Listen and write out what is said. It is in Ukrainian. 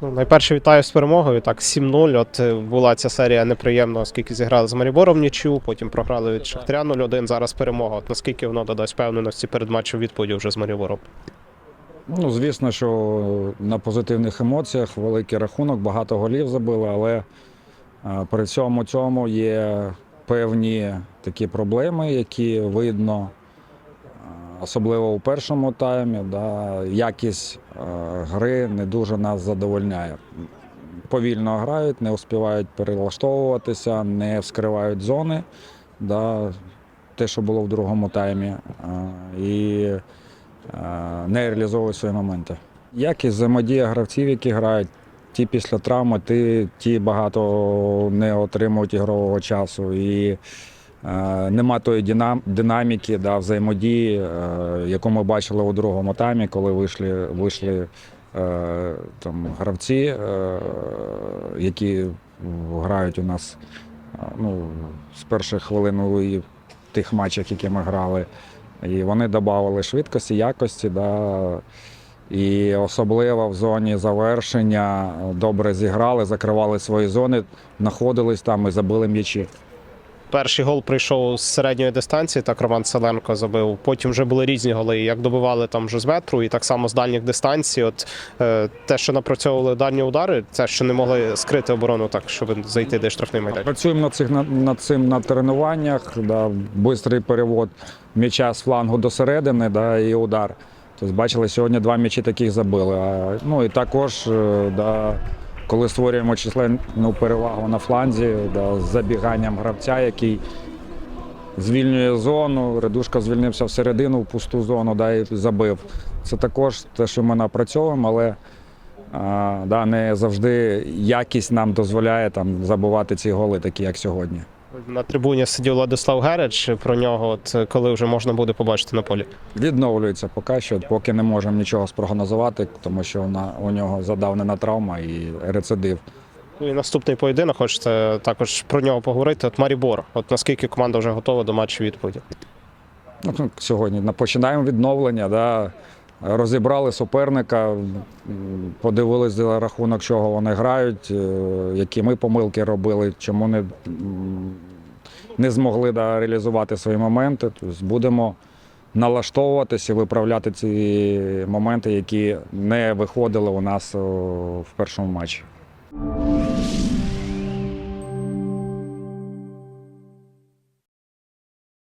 Ну, найперше вітаю з перемогою. Так, 7-0. От е, була ця серія неприємна, оскільки зіграли з Марібором нічю, потім програли від Шахтаря 0-1. Зараз перемога. От наскільки воно додасть впевненості перед матчем відповіді вже з Марібором? Ну, звісно, що на позитивних емоціях великий рахунок, багато голів забили, але е, при всьому цьому є певні такі проблеми, які видно, особливо у першому таймі. Да, якість е, гри не дуже нас задовольняє. Повільно грають, не успівають перелаштовуватися, не вскривають зони. Да, те, що було в другому таймі. Е, І е, не реалізовують свої моменти. Якість взаємодія гравців, які грають, ті після травми, ті, ті багато не отримують ігрового часу. І нема тої динаміки, да, взаємодії, е, яку ми бачили у другому таймі, коли вийшли, вийшли е, там, гравці, е, які грають у нас е, ну, з перших хвилин у тих матчах, які ми грали. І вони додавали швидкості, якості. Да. І особливо в зоні завершення добре зіграли, закривали свої зони, знаходились там і забили м'ячі. Перший гол прийшов з середньої дистанції, так Роман Селенко забив. Потім вже були різні голи, як добивали там вже з метру, і так само з дальніх дистанцій. От е, те, що напрацьовували дальні удари, це що не могли скрити оборону так, щоб зайти де штрафний майданчик. Працюємо над, цих, над, цим на тренуваннях, да, швидкий перевод м'яча з флангу до середини да, і удар. Тобто, бачили, сьогодні два м'ячі таких забили. А, ну і також, е, да, коли створюємо численну перевагу на фланзі, да, з забіганням гравця, який звільнює зону, Редушка звільнився всередину в пусту зону да, і забив. Це також те, що ми напрацьовуємо, але а, да, не завжди якість нам дозволяє там, забувати ці голи, такі як сьогодні. На трибуні сидів Владислав Герич. Про нього, от коли вже можна буде побачити на полі. Відновлюється поки що, поки не можемо нічого спрогнозувати, тому що вона, у нього задавнена травма і рецидив. Ну і наступний поєдинок, хочеться також про нього поговорити. От Марібор. От наскільки команда вже готова до матчу відповіді? Ну, ну, сьогодні починаємо відновлення. Да. Розібрали суперника, м, подивились за рахунок, чого вони грають, е, які ми помилки робили, чому не, не змогли да, реалізувати свої моменти. Тобто будемо налаштовуватися, виправляти ці моменти, які не виходили у нас в першому матчі.